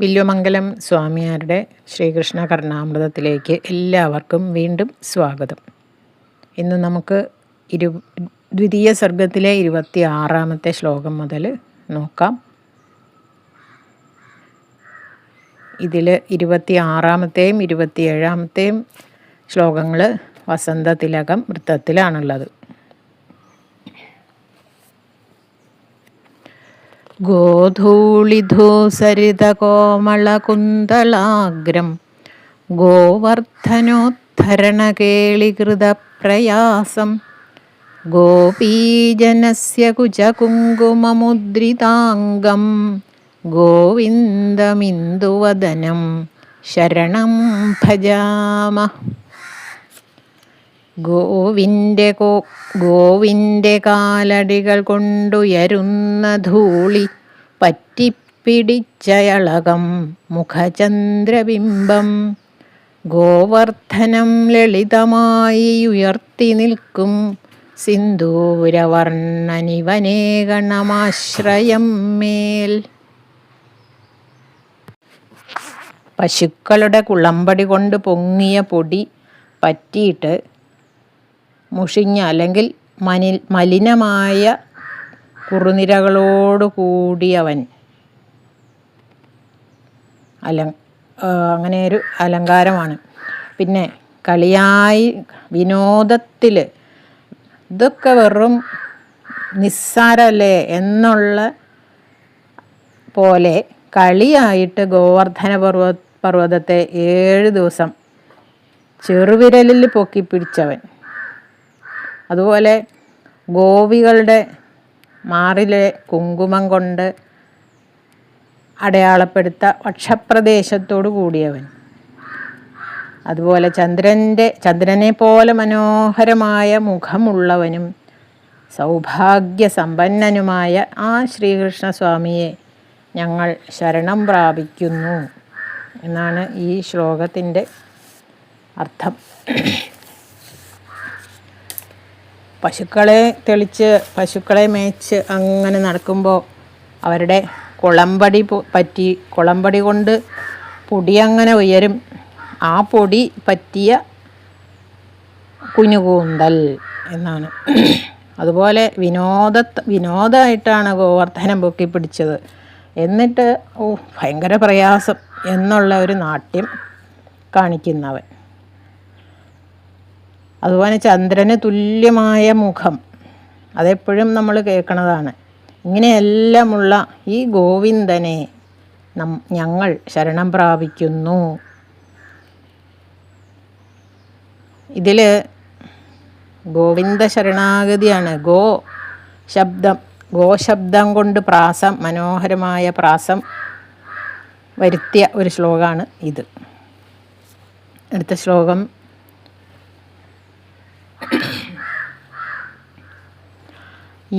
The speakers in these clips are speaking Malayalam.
വില്വമംഗലം സ്വാമിയാരുടെ ശ്രീകൃഷ്ണ കർണാമൃതത്തിലേക്ക് എല്ലാവർക്കും വീണ്ടും സ്വാഗതം. ഇന്ന് നമുക്ക് ഇരു ദ്വിതീയ സർഗത്തിലെ ഇരുപത്തി ആറാമത്തെ ശ്ലോകം മുതൽ നോക്കാം. ഇതിൽ ഇരുപത്തി ആറാമത്തെയും ഇരുപത്തി ഏഴാമത്തെയും ശ്ലോകങ്ങൾ വസന്തതിലകം വൃത്തത്തിലാണുള്ളത്. गोधूलिधूसरितकोमलकुन्दलाग्रं गोवर्धनोद्धरणकेलिकृतप्रयासं गोपीजनस्य कुचकुङ्कुममुद्रिताङ्गं गोविन्दमिन्दुवदनं शरणं भजामः ഗോവിന്റെ കോ ഗോവിന്റെ കാലടികൾ കൊണ്ടുയരുന്ന ധൂളി പറ്റിപ്പിടിച്ചയളകം മുഖചന്ദ്രബിംബം ഗോവർദ്ധനം ലളിതമായി ഉയർത്തി നിൽക്കും സിന്ദൂരവർണനിവനേ ഗണമാശ്രയം മേൽ. പശുക്കളുടെ കുളമ്പടി കൊണ്ട് പൊങ്ങിയ പൊടി പറ്റിയിട്ട് മുഷിഞ്ഞ അല്ലെങ്കിൽ മനി മലിനമായ കുറുനിരകളോട് കൂടിയവൻ. അല അങ്ങനെ ഒരു അലങ്കാരമാണ്. പിന്നെ കളിയായി വിനോദത്തിൽ ഇതൊക്കെ വെറും നിസ്സാരല്ലേ എന്നുള്ള പോലെ കളിയായിട്ട് ഗോവർദ്ധന പർവ പർവതത്തെ ഏഴ് ദിവസം ചെറുവിരലിൽ പൊക്കി പിടിച്ചവൻ. അതുപോലെ ഗോപികളുടെ മാറിലെ കുങ്കുമം കൊണ്ട് അടയാളപ്പെടുത്ത വക്ഷപ്രദേശത്തോടു കൂടിയവൻ. അതുപോലെ ചന്ദ്രന്റെ ചന്ദ്രനെ പോലെ മനോഹരമായ മുഖമുള്ളവനും സൗഭാഗ്യസമ്പന്നനുമായ ആ ശ്രീകൃഷ്ണസ്വാമിയെ ഞങ്ങൾ ശരണം പ്രാപിക്കുന്നു എന്നാണ് ഈ ശ്ലോകത്തിന്റെ അർത്ഥം. പശുക്കളെ തെളിച്ച് പശുക്കളെ മേച്ച് അങ്ങനെ നടക്കുമ്പോൾ അവരുടെ കുളമ്പടി പറ്റി കുളമ്പടി കൊണ്ട് പൊടി അങ്ങനെ ഉയരും. ആ പൊടി പറ്റിയ കുഞ്ഞുകൂന്തൽ എന്നാണ്. അതുപോലെ വിനോദ വിനോദമായിട്ടാണ് ഗോവർദ്ധനം പൊക്കി പിടിച്ചത് എന്നിട്ട് ഓ ഭയങ്കര പ്രയാസം എന്നുള്ള ഒരു നാട്യം കാണിക്കുന്നവൻ. അതുപോലെ ചന്ദ്രന് തുല്യമായ മുഖം. അതെപ്പോഴും നമ്മൾ കേൾക്കണതാണ്. ഇങ്ങനെയെല്ലാമുള്ള ഈ ഗോവിന്ദനെ നം ഞങ്ങൾ ശരണം പ്രാപിക്കുന്നു. ഇതിൽ ഗോവിന്ദ ശരണാഗതിയാണ്. ഗോ ശബ്ദം ഗോശബ്ദം കൊണ്ട് പ്രാസം മനോഹരമായ പ്രാസം വരുത്തിയ ഒരു ശ്ലോകമാണ് ഇത്. അടുത്ത ശ്ലോകം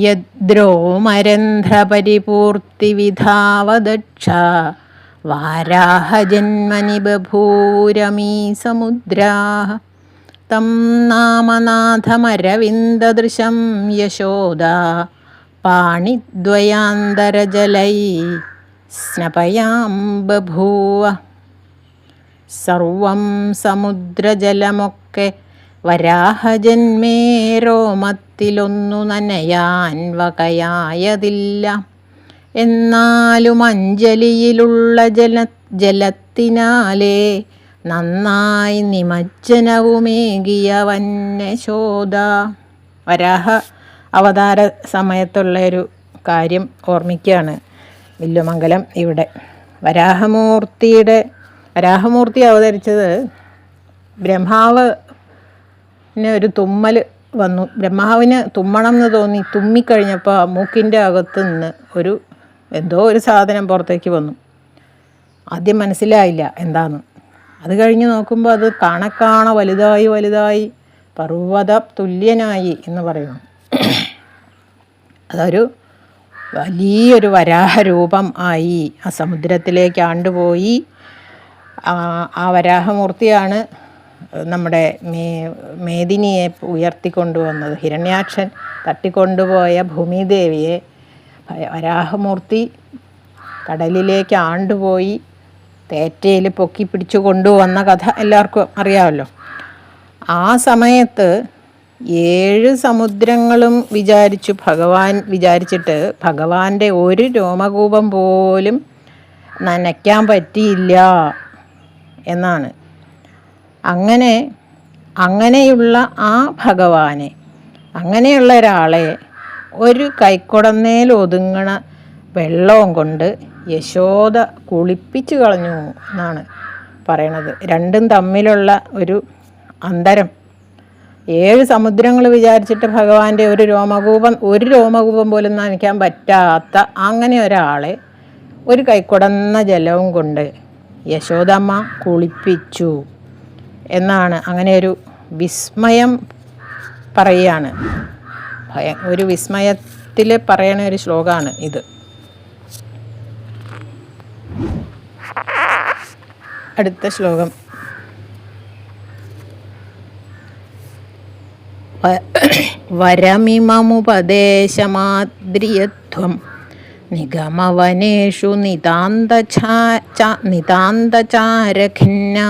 യദ്രോമരന്ധ്രപരിപൂർത്തിവിധാവദക്ഷ വാരാഹജന്മനി ബഭൂരമീ സമുദ്രാः തം നാമനാഥമരവിന്ദദൃശം യശോദ. പാണിദ്വയാന്തരജലൈ സ്നപയാം ബഭൂവ. സർവം സമുദ്രജലമൊക്കെ വരാഹജന്മേ രോമത്തിലൊന്നു നനയാൻ വകയായതില്ല. എന്നാലും അഞ്ജലിയിലുള്ള ജല ജലത്തിനാലേ നന്നായി നിമജ്ജനവുമേകിയ വന്യശോധ വരാഹ അവതാര സമയത്തുള്ള ഒരു കാര്യം ഓർമ്മിക്കുകയാണ് വില്ലുമംഗലം ഇവിടെ. വരാഹമൂർത്തിയുടെ വരാഹമൂർത്തി അവതരിച്ചത് ബ്രഹ്മാവ് ഒരു തുമ്മൽ വന്നു. ബ്രഹ്മാവിന് തുമ്മണം എന്ന് തോന്നി. തുമ്മിക്കഴിഞ്ഞപ്പോൾ മൂക്കിന്റെ അകത്തു നിന്ന് ഒരു എന്തോ ഒരു സാധനം പുറത്തേക്ക് വന്നു. ആദ്യം മനസ്സിലായില്ല എന്താന്ന്. അത് കഴിഞ്ഞ് നോക്കുമ്പോൾ അത് കാണക്കാണ വലുതായി വലുതായി പർവത തുല്യനായി എന്ന് പറയുന്നു. അതൊരു വലിയൊരു വരാഹരൂപം ആയി. ആ സമുദ്രത്തിലേക്ക് ആണ്ടുപോയി. ആ വരാഹമൂർത്തിയാണ് നമ്മുടെ മേ മേദിനിയെ ഉയർത്തിക്കൊണ്ടുവന്നത്. ഹിരണ്യാക്ഷൻ തട്ടിക്കൊണ്ടുപോയ ഭൂമിദേവിയെ വരാഹമൂർത്തി കടലിലേക്ക് ആണ്ടുപോയി തേറ്റയിൽ പൊക്കി പിടിച്ചു കൊണ്ടുവന്ന കഥ എല്ലാവർക്കും അറിയാമല്ലോ. ആ സമയത്ത് ഏഴ് സമുദ്രങ്ങളും വിചാരിച്ചു ഭഗവാൻ വിചാരിച്ചിട്ട് ഭഗവാന്റെ ഒരു രോമകൂപം പോലും നനയ്ക്കാൻ പറ്റിയില്ല എന്നാണ്. അങ്ങനെ അങ്ങനെയുള്ള ആ ഭഗവാനെ അങ്ങനെയുള്ള ഒരാളെ ഒരു കൈക്കുടന്നേൽ ഒതുങ്ങണ വെള്ളവും കൊണ്ട് യശോദ കുളിപ്പിച്ചു കളഞ്ഞു എന്നാണ് പറയണത്. രണ്ടും തമ്മിലുള്ള ഒരു അന്തരം. ഏഴ് സമുദ്രങ്ങൾ വിചാരിച്ചിട്ട് ഭഗവാന്റെ ഒരു രോമകൂപം ഒരു രോമകൂപം പോലും നനയ്ക്കാൻ പറ്റാത്ത അങ്ങനെ ഒരാളെ ഒരു കൈക്കുടന്ന ജലവും കൊണ്ട് യശോദമ്മ കുളിപ്പിച്ചു. എന്നാണ് അങ്ങനെ ഒരു വിസ്മയം പറയുകയാണ്. ഒരു വിസ്മയത്തിൽ പറയണ ഒരു ശ്ലോകമാണ് ഇത്. അടുത്ത ശ്ലോകം. വരമിമമുപദേശമാദ്രിയത്വം നിഗമവനേഷു നിതാന്തചാ നിതാന്തചാരഖിന്നാ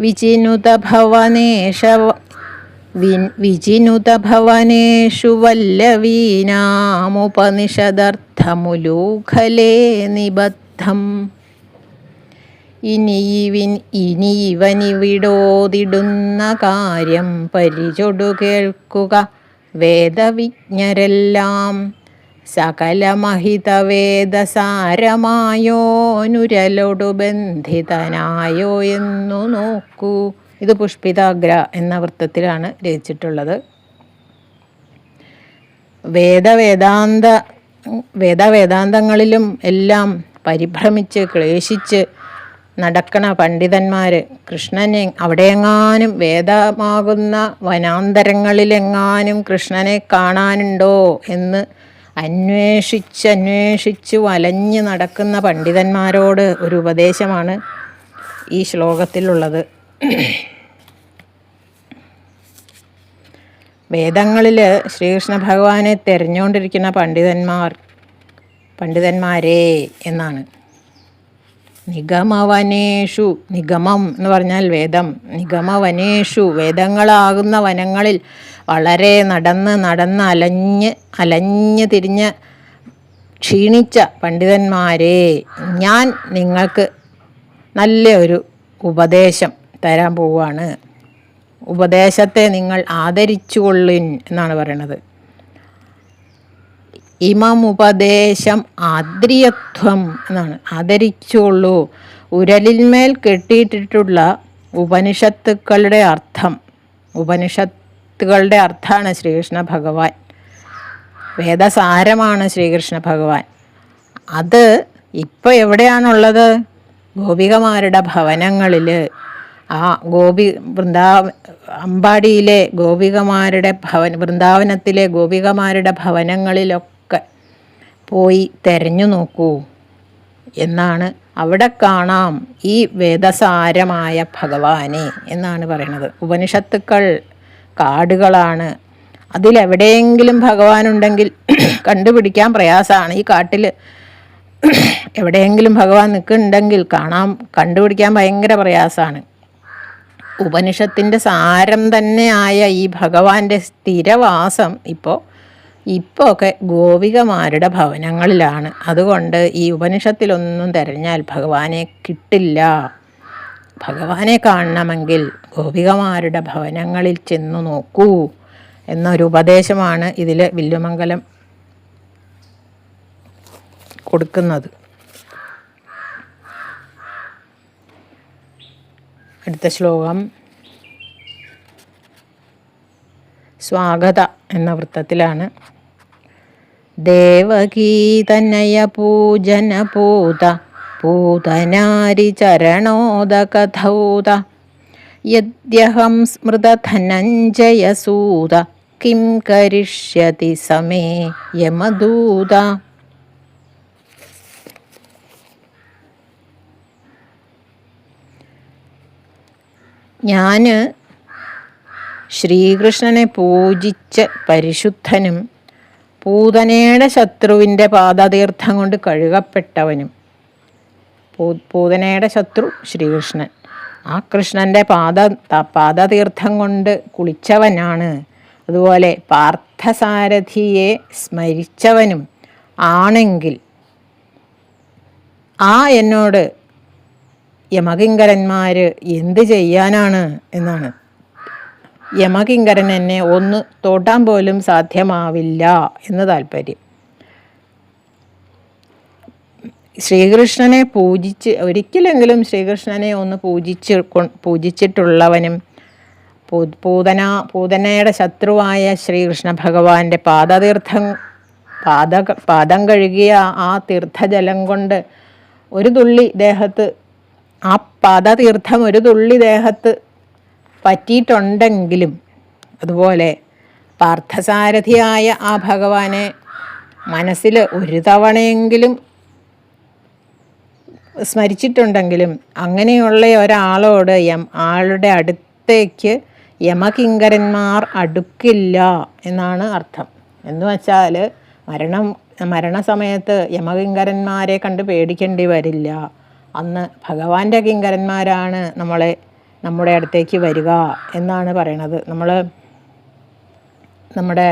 വിചിനുതഭവനേഷ വിചിനുതഭവനേഷു വല്ലവീനാമുപനിഷദർത്ഥമുലൂഖലേ നിബദ്ധം. ഇനിയിവിൻ ഇനിയിവനിവിടോതിടുന്ന കാര്യം പരിചൊടു കേൾക്കുക വേദവിജ്ഞരെല്ലാം. സകലമഹിതവേദസാരമായോനുരലൊടു ബന്ധിതനായോ എന്നു നോക്കൂ. ഇത് പുഷ്പിതാഗ്ര എന്ന വൃത്തത്തിലാണ് രചിച്ചിട്ടുള്ളത്. വേദവേദാന്ത വേദവേദാന്തങ്ങളിലും എല്ലാം പരിഭ്രമിച്ച് ക്ലേശിച്ച് നടക്കണ പണ്ഡിതന്മാർ കൃഷ്ണനെ അവിടെയെങ്ങാനും വേദമാകുന്ന വനാന്തരങ്ങളിലെങ്ങാനും കൃഷ്ണനെ കാണാനുണ്ടോ എന്ന് അന്വേഷിച്ച് അന്വേഷിച്ച് വലഞ്ഞ് നടക്കുന്ന പണ്ഡിതന്മാരോട് ഒരു ഉപദേശമാണ് ഈ ശ്ലോകത്തിലുള്ളത്. വേദങ്ങളിൽ ശ്രീകൃഷ്ണ ഭഗവാനെ തിരഞ്ഞുകൊണ്ടിരിക്കുന്ന പണ്ഡിതന്മാർ പണ്ഡിതന്മാരേ എന്നാണ്. നിഗമവനേഷു നിഗമം എന്ന് പറഞ്ഞാൽ വേദം. നിഗമവനേഷു വേദങ്ങളാകുന്ന വനങ്ങളിൽ വളരെ നടന്ന് നടന്ന് അലഞ്ഞ് അലഞ്ഞ് തിരിഞ്ഞ് ക്ഷീണിച്ച പണ്ഡിതന്മാരെ ഞാൻ നിങ്ങൾക്ക് നല്ല ഒരു ഉപദേശം തരാൻ പോവുകയാണ്. ഉപദേശത്തെ നിങ്ങൾ ആദരിച്ചുകൊള്ളിൻ എന്നാണ് പറയണത് ഇമമുപദേശം ആദ്രിയത്വം എന്നാണ്. ആദരിച്ചുള്ളൂ. ഉരലിന്മേൽ കെട്ടിയിട്ടിട്ടുള്ള ഉപനിഷത്തുക്കളുടെ അർത്ഥം. ഉപനിഷത്തുകളുടെ അർത്ഥമാണ് ശ്രീകൃഷ്ണ ഭഗവാൻ. വേദസാരമാണ് ശ്രീകൃഷ്ണ ഭഗവാൻ. അത് ഇപ്പോൾ എവിടെയാണുള്ളത്? ഗോപികമാരുടെ ഭവനങ്ങളിൽ ആ ഗോപി വൃന്ദാവ അമ്പാടിയിലെ ഗോപികമാരുടെ ഭവൻ വൃന്ദാവനത്തിലെ ഗോപികമാരുടെ ഭവനങ്ങളിലൊക്കെ പോയി തെരഞ്ഞു നോക്കൂ എന്നാണ് അവിടെ കാണാം ഈ വേദസാരമായ ഭഗവാനെ എന്നാണ് പറയുന്നത്. ഉപനിഷത്തുക്കൾ കാടുകളാണ്. അതിലെവിടെയെങ്കിലും ഭഗവാനുണ്ടെങ്കിൽ കണ്ടുപിടിക്കാൻ പ്രയാസമാണ്. ഈ കാട്ടിൽ എവിടെയെങ്കിലും ഭഗവാൻ നിൽക്കുന്നുണ്ടെങ്കിൽ കാണാൻ കണ്ടുപിടിക്കാൻ ഭയങ്കര പ്രയാസമാണ്. ഉപനിഷത്തിന്റെ സാരം തന്നെയായ ഈ ഭഗവാന്റെ സ്ഥിരവാസം ഇപ്പോൾ ഇപ്പോൾ ഒക്കെ ഗോപികമാരുടെ ഭവനങ്ങളിലാണ്. അതുകൊണ്ട് ഈ ഉപനിഷത്തിലൊന്നും തിരഞ്ഞാൽ ഭഗവാനെ കിട്ടില്ല. ഭഗവാനെ കാണണമെങ്കിൽ ഗോപികമാരുടെ ഭവനങ്ങളിൽ ചെന്നു നോക്കൂ എന്നൊരു ഉപദേശമാണ് ഇതിൽ വില്ലുമംഗലം കൊടുക്കുന്നത്. അടുത്ത ശ്ലോകം. സ്വാഗത എന്ന വൃത്തത്തിലാണ്. ദേവകീ പൂജന പൂത പൂതനാരി ചരണോദകഥൗത യദ്യഹം സ്മൃതധനഞ്ജയസൂത കിം കരിഷ്യതി സമേ യമദൂത. ഞാൻ ശ്രീകൃഷ്ണനെ പൂജിച്ച പരിശുദ്ധനും പൂതനയുടെ ശത്രുവിന്റെ പാദതീർത്ഥം കൊണ്ട് കഴുകപ്പെട്ടവനും. പൂ- പൂതനയുടെ ശത്രു ശ്രീകൃഷ്ണൻ. ആ കൃഷ്ണന്റെ പാദ പാദതീർത്ഥം കൊണ്ട് കുളിച്ചവനാണ്. അതുപോലെ പാർത്ഥസാരഥിയെ സ്മരിച്ചവനും ആണെങ്കിൽ ആ എന്നോട് യമകിങ്കരന്മാർ എന്ത് ചെയ്യാനാണ് എന്നാണ്. യമകിങ്കരൻ എന്നെ ഒന്ന് തൊടാൻ പോലും സാധ്യമാവില്ല എന്ന് താല്പര്യം. ശ്രീകൃഷ്ണനെ പൂജിച്ച് ഒരിക്കലെങ്കിലും ശ്രീകൃഷ്ണനെ ഒന്ന് പൂജിച്ച് പൂജിച്ചിട്ടുള്ളവനും പൂതന പൂതനയുടെ ശത്രുവായ ശ്രീകൃഷ്ണ ഭഗവാന്റെ പാദതീർത്ഥം പാദ പാദം കഴുകിയ ആ തീർത്ഥജലം കൊണ്ട് ഒരു തുള്ളി ദേഹത്ത് ആ പാദതീർത്ഥം ഒരു തുള്ളി ദേഹത്ത് പറ്റിയിട്ടുണ്ടെങ്കിലും അതുപോലെ പാർത്ഥസാരഥിയായ ആ ഭഗവാനെ മനസ്സിൽ ഒരു തവണയെങ്കിലും സ്മരിച്ചിട്ടുണ്ടെങ്കിലും അങ്ങനെയുള്ള ഒരാളോട് യം ആളുടെ അടുത്തേക്ക് യമകിങ്കരന്മാർ അടുക്കില്ല എന്നാണ് അർത്ഥം. എന്ന് വച്ചാൽ മരണം മരണസമയത്ത് യമകിങ്കരന്മാരെ കണ്ട് പേടിക്കേണ്ടി വരില്ല. അന്ന് ഭഗവാന്റെ കിങ്കരന്മാരാണ് നമ്മളെ നമ്മുടെ അടുത്തേക്ക് വരിക എന്നാണ് പറയണത്. നമ്മൾ നമ്മുടെ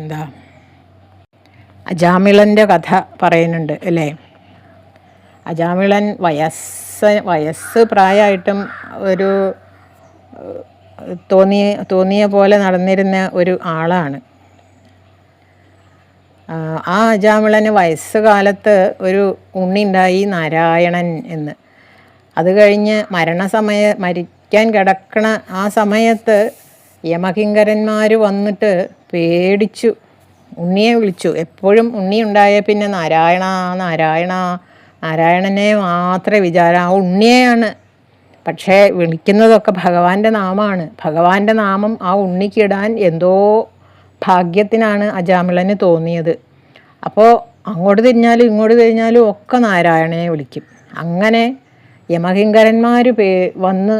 എന്താ? അജാമിളന്റെ കഥ പറയുന്നുണ്ട് അല്ലേ? അജാമിളൻ വയസ്സ് വയസ്സ് പ്രായമായിട്ടും ഒരു തോന്നിയ തോന്നിയ പോലെ നടന്നിരുന്ന ഒരു ആളാണ്. ആ, അജാമിളന് വയസ്സുകാലത്ത് ഒരു ഉണ്ണിണ്ടായി നാരായണൻ എന്ന്. അത് കഴിഞ്ഞ് മരണസമയ മരിക്കാൻ കിടക്കണ ആ സമയത്ത് യമകിങ്കരന്മാർ വന്നിട്ട് പേടിച്ചു. ഉണ്ണിയെ വിളിച്ചു. എപ്പോഴും ഉണ്ണി ഉണ്ടായ പിന്നെ നാരായണ നാരായണ നാരായണനെ മാത്രമേ വിചാരം ആ ഉണ്ണിയെയാണ്. പക്ഷേ വിളിക്കുന്നതൊക്കെ ഭഗവാന്റെ നാമമാണ് ഭഗവാന്റെ നാമം ആ ഉണ്ണിക്കിടാൻ എന്തോ ഭാഗ്യത്തിനാണ് അജാമിളന് തോന്നിയത്. അപ്പോൾ അങ്ങോട്ട് തിരിഞ്ഞാലും ഇങ്ങോട്ട് തിരിഞ്ഞാലും ഒക്കെ നാരായണനെ വിളിക്കും. അങ്ങനെ യമഹിങ്കരന്മാർ പേ വന്ന്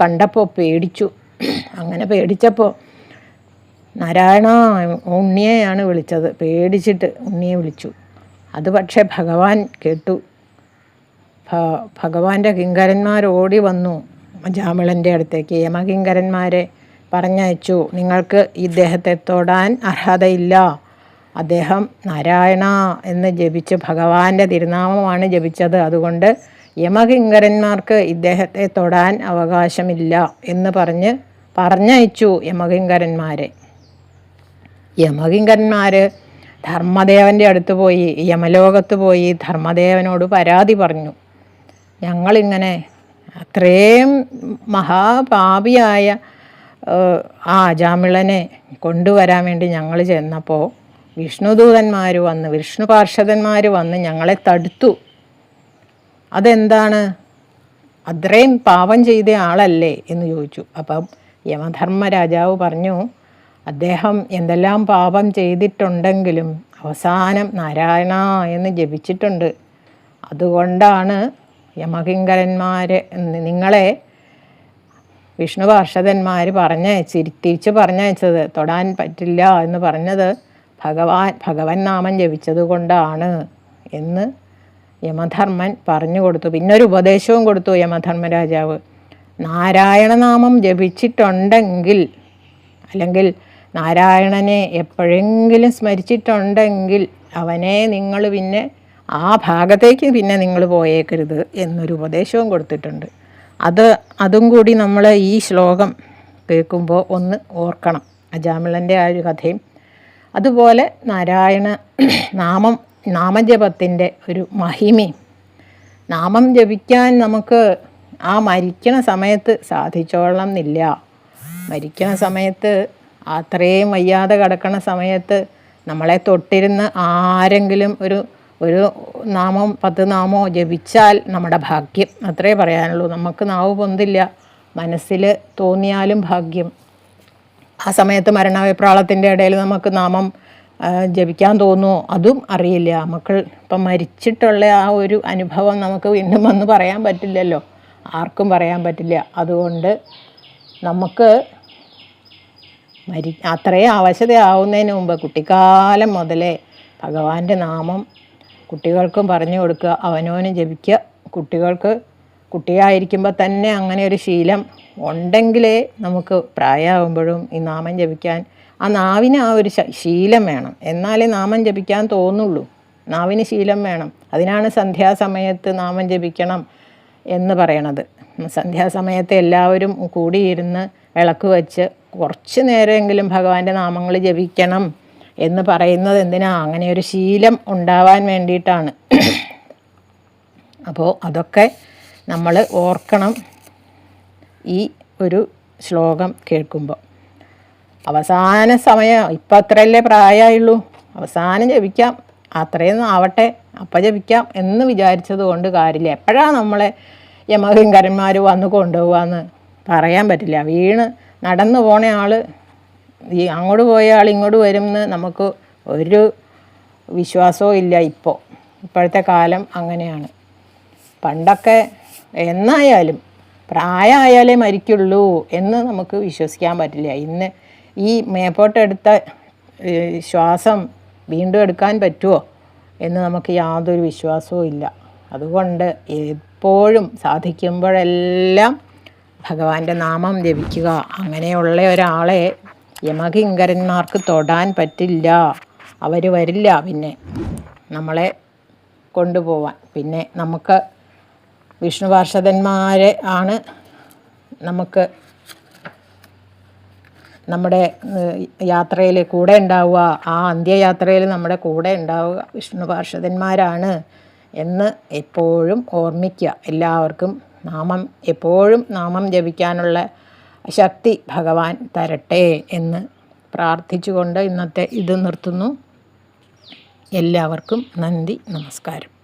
കണ്ടപ്പോൾ പേടിച്ചു. അങ്ങനെ പേടിച്ചപ്പോൾ നാരായണ ഉണ്ണിയെയാണ് വിളിച്ചത്. പേടിച്ചിട്ട് ഉണ്ണിയെ വിളിച്ചു. അത് പക്ഷേ ഭഗവാൻ കേട്ടു. ഭഗവാന്റെ കിങ്കരന്മാർ ഓടി വന്നു. ജാമിളന്റെ അടുത്തേക്ക്. യമകിങ്കരന്മാരെ പറഞ്ഞയച്ചു. നിങ്ങൾക്ക് ഇദ്ദേഹത്തെ തൊടാൻ അർഹതയില്ല. അദ്ദേഹം നാരായണ എന്ന് ജപിച്ച് ഭഗവാന്റെ തിരുനാമമാണ് ജപിച്ചത്. അതുകൊണ്ട് യമകിങ്കരന്മാർക്ക് ഇദ്ദേഹത്തെ തൊടാൻ അവകാശമില്ല എന്ന് പറഞ്ഞ് പറഞ്ഞയച്ചു യമകിങ്കരന്മാരെ. യമകിങ്കരന്മാർ ധർമ്മദേവന്റെ അടുത്ത് പോയി യമലോകത്ത് പോയി ധർമ്മദേവനോട് പരാതി പറഞ്ഞു. ഞങ്ങളിങ്ങനെ അത്രയും മഹാപാപിയായ ആ അജാമിളനെ കൊണ്ടുവരാൻ വേണ്ടി ഞങ്ങൾ ചെന്നപ്പോൾ വിഷ്ണുദൂതന്മാർ വന്ന് വിഷ്ണു പാർഷദന്മാർ വന്ന് ഞങ്ങളെ തടുത്തു. അതെന്താണ്? അത്രയും പാപം ചെയ്ത ആളല്ലേ എന്ന് ചോദിച്ചു. അപ്പം യമധർമ്മ രാജാവ് പറഞ്ഞു അദ്ദേഹം എന്തെല്ലാം പാപം ചെയ്തിട്ടുണ്ടെങ്കിലും അവസാനം നാരായണ എന്ന് ജപിച്ചിട്ടുണ്ട്. അതുകൊണ്ടാണ് യമകിങ്കരന്മാരെ നിങ്ങളെ വിഷ്ണു പാർഷദന്മാർ പറഞ്ഞയച്ച് തിരിച്ച് പറഞ്ഞയച്ചത് തൊടാൻ പറ്റില്ല എന്ന് പറഞ്ഞത് ഭഗവാൻ ഭഗവൻ നാമം ജപിച്ചത് കൊണ്ടാണ് എന്ന് യമധർമ്മൻ പറഞ്ഞു കൊടുത്തു. പിന്നെ ഒരു ഉപദേശവും കൊടുത്തു യമധർമ്മരാജാവ്. നാരായണനാമം ജപിച്ചിട്ടുണ്ടെങ്കിൽ അല്ലെങ്കിൽ നാരായണനെ എപ്പോഴെങ്കിലും സ്മരിച്ചിട്ടുണ്ടെങ്കിൽ അവനെ നിങ്ങൾ പിന്നെ ആ ഭാഗത്തേക്ക് പിന്നെ നിങ്ങൾ പോയേക്കരുത് എന്നൊരു ഉപദേശവും കൊടുത്തിട്ടുണ്ട്. അത് അതും കൂടി നമ്മൾ ഈ ശ്ലോകം കേൾക്കുമ്പോൾ ഒന്ന് ഓർക്കണം. അജാമിളന്റെ ആ ഒരു കഥയും. അതുപോലെ നാരായണ നാമം നാമജപത്തിന്റെ ഒരു മഹിമയും. നാമം ജപിക്കാൻ നമുക്ക് ആ മരിക്കണ സമയത്ത് സാധിച്ചോളണം എന്നില്ല. മരിക്കണ സമയത്ത് അത്രയും വയ്യാതെ കിടക്കണ സമയത്ത് നമ്മളെ തൊട്ടിരുന്ന് ആരെങ്കിലും ഒരു ഒരു നാമം പത്ത് നാമോ ജപിച്ചാൽ നമ്മുടെ ഭാഗ്യം. അത്രേ പറയാനുള്ളൂ. നമുക്ക് നാവ് പൊന്തില്ല. മനസ്സിൽ തോന്നിയാലും ഭാഗ്യം. ആ സമയത്ത് മരണവിപ്രാളത്തിന്റെ ഇടയിൽ നമുക്ക് നാമം ജപിക്കാൻ തോന്നുമോ? അതും അറിയില്ല. മക്കൾ ഇപ്പം മരിച്ചിട്ടുള്ള ആ ഒരു അനുഭവം നമുക്ക് വീണ്ടും വന്ന് പറയാൻ പറ്റില്ലല്ലോ. ആർക്കും പറയാൻ പറ്റില്ല. അതുകൊണ്ട് നമുക്ക് മരി അത്രയും അവശതയാവുന്നതിന് മുമ്പ് കുട്ടിക്കാലം മുതലേ ഭഗവാന്റെ നാമം കുട്ടികൾക്കും പറഞ്ഞു കൊടുക്കുക അവനോനും ജപിക്കുക. കുട്ടികൾക്ക് കുട്ടിയായിരിക്കുമ്പോൾ തന്നെ അങ്ങനെ ഒരു ശീലം ഉണ്ടെങ്കിലേ നമുക്ക് പ്രായമാകുമ്പോഴും ഈ നാമം ജപിക്കാൻ ആ നാവിന് ആ ഒരു ശീലം വേണം. എന്നാലേ നാമം ജപിക്കാൻ തോന്നുള്ളൂ. നാവിന് ശീലം വേണം. അതിനാണ് സന്ധ്യാസമയത്ത് നാമം ജപിക്കണം എന്ന് പറയണത്. സന്ധ്യാസമയത്ത് എല്ലാവരും കൂടിയിരുന്ന് വിളക്ക് വെച്ച് കുറച്ച് നേരമെങ്കിലും ഭഗവാന്റെ നാമങ്ങൾ ജപിക്കണം. എന്ന് പറയുന്നത് എന്തിനാ? അങ്ങനെ ഒരു ശീലം ഉണ്ടാവാൻ വേണ്ടിയിട്ടാണ്. അപ്പോൾ അതൊക്കെ നമ്മൾ ഓർക്കണം ഈ ഒരു ശ്ലോകം കേൾക്കുമ്പോൾ അവസാന സമയം ഇപ്പം അത്രയല്ലേ പ്രായമായുള്ളൂ. അവസാനം ജപിക്കാം. അത്രയൊന്നും ആവട്ടെ അപ്പം ജപിക്കാം എന്ന് വിചാരിച്ചത് കൊണ്ട് കാര്യമില്ല. എപ്പോഴാണ് നമ്മളെ യമകിങ്കരന്മാർ വന്ന് കൊണ്ടുപോകാമെന്ന് പറയാൻ പറ്റില്ല. വീണ് നടന്നു പോണ ആൾ ഈ അങ്ങോട്ട് പോയ ആൾ ഇങ്ങോട്ട് വരുമെന്ന് നമുക്ക് ഒരു വിശ്വാസവും ഇല്ല ഇപ്പോൾ ഇപ്പോഴത്തെ കാലം അങ്ങനെയാണ്. പണ്ടൊക്കെ എന്നായാലും പ്രായമായാലേ മരിക്കുള്ളൂ എന്ന് നമുക്ക് വിശ്വസിക്കാൻ പറ്റില്ല. ഇന്ന് ഈ മേപ്പോട്ടെടുത്ത ശ്വാസം വീണ്ടും എടുക്കാൻ പറ്റുമോ എന്ന് നമുക്ക് യാതൊരു വിശ്വാസവും ഇല്ല. അതുകൊണ്ട് എപ്പോഴും സാധിക്കുമ്പോഴെല്ലാം ഭഗവാന്റെ നാമം ജപിക്കുക. അങ്ങനെയുള്ള ഒരാളെ യമകിങ്കരന്മാർക്ക് തൊടാൻ പറ്റില്ല. അവർ വരില്ല പിന്നെ നമ്മളെ കൊണ്ടുപോവാൻ. പിന്നെ നമുക്ക് വിഷ്ണു പാർഷദന്മാരെ ആണ് നമുക്ക് നമ്മുടെ യാത്രയിൽ കൂടെ ഉണ്ടാവുക. ആ അന്ത്യയാത്രയിൽ നമ്മുടെ കൂടെ ഉണ്ടാവുക വിഷ്ണു പാർഷദന്മാരാണ് എന്ന് എപ്പോഴും ഓർമ്മിക്കുക. എല്ലാവർക്കും നാമം എപ്പോഴും നാമം ജപിക്കാനുള്ള ശക്തി ഭഗവാൻ തരട്ടെ എന്ന് പ്രാർത്ഥിച്ചുകൊണ്ട് ഇന്നത്തെ ഇത് നിർത്തുന്നു. എല്ലാവർക്കും നന്ദി നമസ്കാരം.